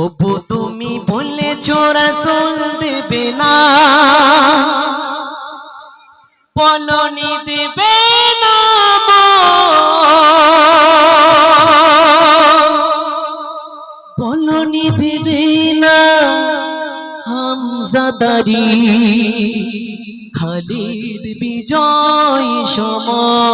প্রভু তুমি বলেছ রাসূল দেবে না। পলনি দেবে না পলনি দেবে না হামজাদারি। খালিদ বিজয় সমর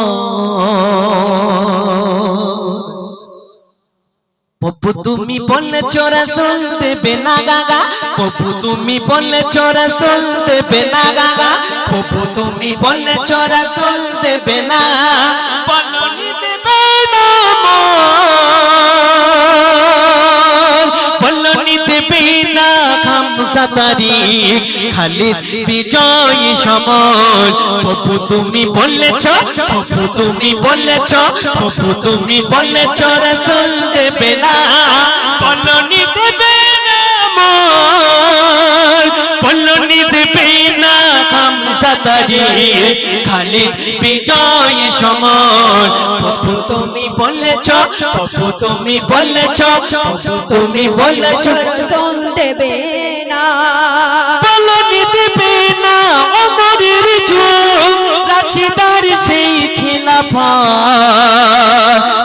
পপু তুমি বললে চোরা সোল দেবে না গাগা। পপু তুমি বললে চোরা সোল দেবে না গাগা। পপু তুমি বললে চোরা সোল দেবে না খামসাতারি খালিদ বিজয় সমর পপু তুমি বলেছ পপু তুমি বলেছ পপু তুমি বলেছ, রসুল দেবে না, বলনি দেবে না। বলনি দেবে না খামসাতারি খালিদ বিজয় সমর পপু তুমি বলেছ পপু তুমি বলেছ পপু তুমি বলেছ, রসুল দেবে খিলাফা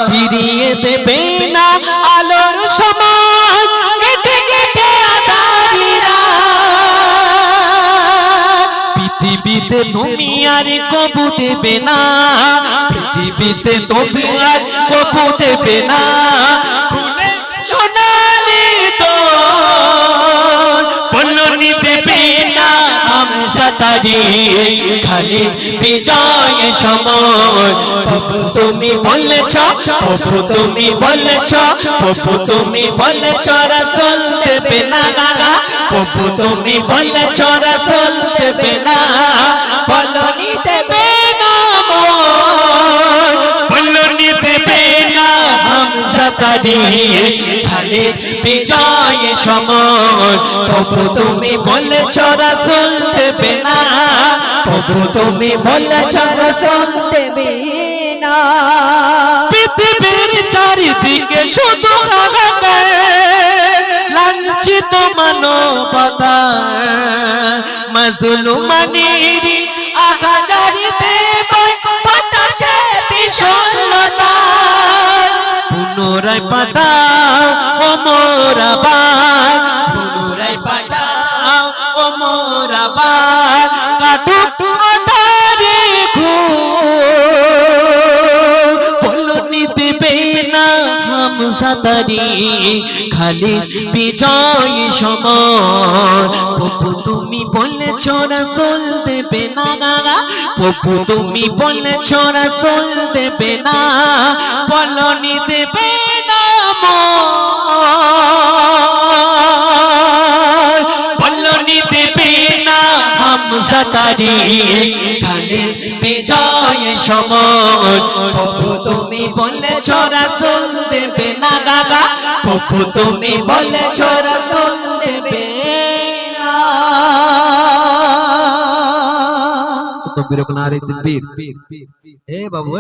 ফিরিয়ে দেবে না আলোর সমাজ। কেটে কেটে আধারিরা পৃথিবীতে আর কবু দেবে না। পৃথিবীতে আর কবু দেবে না। হামসাতারি খালি বিজয় সময়। তুমি বলেছ, প্রভু তুমি বলেছ, প্রভু তুমি বলেছ, রসুল প্রভু তুমি বলেছ, রসুল খালি বিজয় প্রভু তুমি তুমি বলেছ দেবে না। পৃথিবীর চারিদিকে শুধু লাঞ্ছিত মানবতা। মাজলুমানির বাতাসে বিষণ্ণতা। পুনরায় পাঠাও হামসাতারি খালি বিজয় সমর। পপু, তুমি বলেছ রাসূল দেবে না? গাগা পপু, তুমি দেবে না? বলনি দেবে না। বলনি দেবে না বিজয় সমর। তুমি বলেছ রাসূল দেবে পপু তুমি বলেছ রাসূল দেবে তকবীর নারে তাকবীর এ বাবু